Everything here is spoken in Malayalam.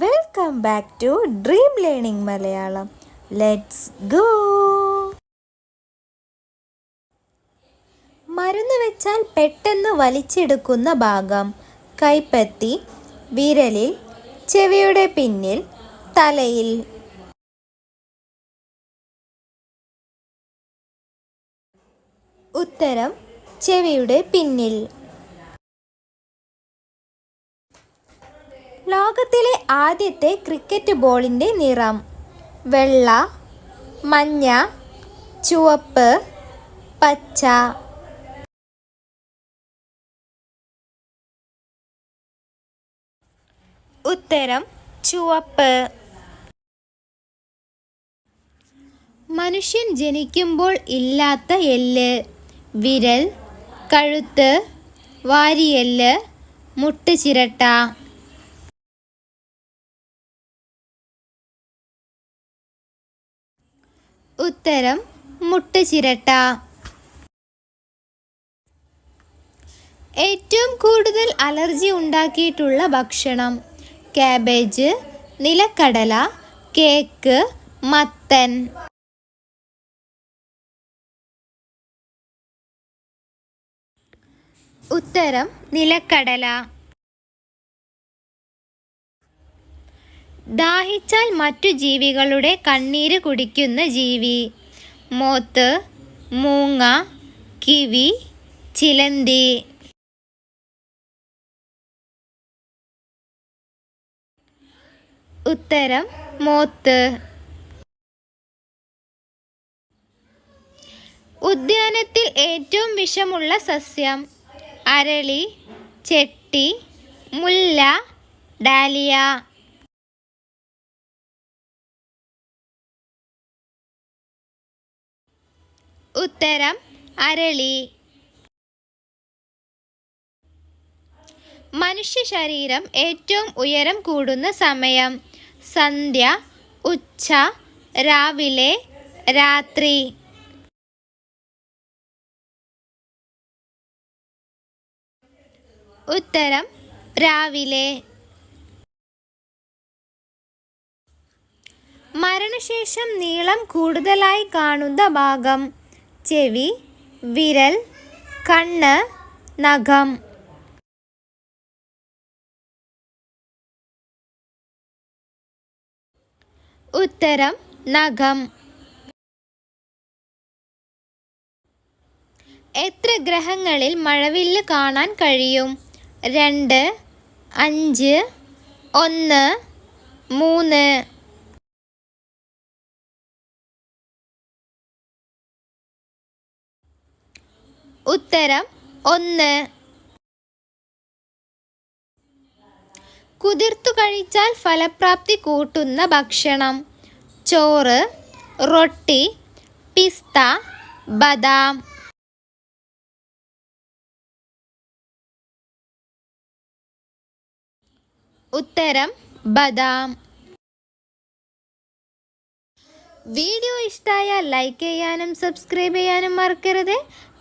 Welcome back to Dream Learning Malayalam let's go മരുന്ന് വെച്ചാൽ പെട്ടെന്ന് വലിച്ചെടുക്കുന്ന ഭാഗം. കൈപ്പത്തി വിരലിൽ ചെവിയുടെ പിന്നിൽ തലയിൽ. ഉത്തരം ചെവിയുടെ പിന്നിൽ. ലോകത്തിലെ ആദ്യത്തെ ക്രിക്കറ്റ് ബോളിന്റെ നിറം. വെള്ള മഞ്ഞ ചുവപ്പ് പച്ച. ഉത്തരം ചുവപ്പ്. മനുഷ്യൻ ജനിക്കുമ്പോൾ ഇല്ലാത്ത എല്ല്. വിരൽ കഴുത്ത് വാരിയെല്ല് മുട്ടുചിരട്ട. ഉത്തരം മുട്ടുചിരട്ട ഏറ്റവും കൂടുതൽ അലർജി ഉണ്ടാക്കിയിട്ടുള്ള ഭക്ഷണം കാബേജ് നിലക്കടല കേക്ക് മത്തൻ. ഉത്തരം നിലക്കടല. ദാഹിച്ചാൽ മറ്റു ജീവികളുടെ കണ്ണീര് കുടിക്കുന്ന ജീവി. മോത്ത് മൂങ്ങ കിവി ചിലന്തി. ഉത്തരം മോത്ത്. ഉദ്യാനത്തിൽ ഏറ്റവും വിഷമുള്ള സസ്യം അരളി ചെട്ടി മുല്ല ഡാലിയ. ഉത്തരം അരളി. മനുഷ്യ ശരീരം ഏറ്റവും ഉയരം കൂടുന്ന സമയം. സന്ധ്യ ഉച്ച രാവിലെ രാത്രി. ഉത്തരം രാവിലെ. മരണശേഷം നീളം കൂടുതലായി കാണുന്ന ഭാഗം. ചെവി വിരൽ കണ്ണ് നഖം. ഉത്തരം നഖം. എത്ര ഗ്രഹങ്ങളിൽ മഴവില്ല് കാണാൻ കഴിയും? രണ്ട് അഞ്ച് ഒന്ന് മൂന്ന്. ഉത്തരം ഒന്ന്. കുതിർത്തു കഴിച്ചാൽ ഫലപ്രാപ്തി കൂട്ടുന്ന ഭക്ഷണം. ചോറ് റൊട്ടി പിസ്ത ബദാം. ഉത്തരം ബദാം. വീഡിയോ ഇഷ്ടമായാൽ ലൈക്ക് ചെയ്യാനും സബ്സ്ക്രൈബ് ചെയ്യാനും മറക്കരുത്.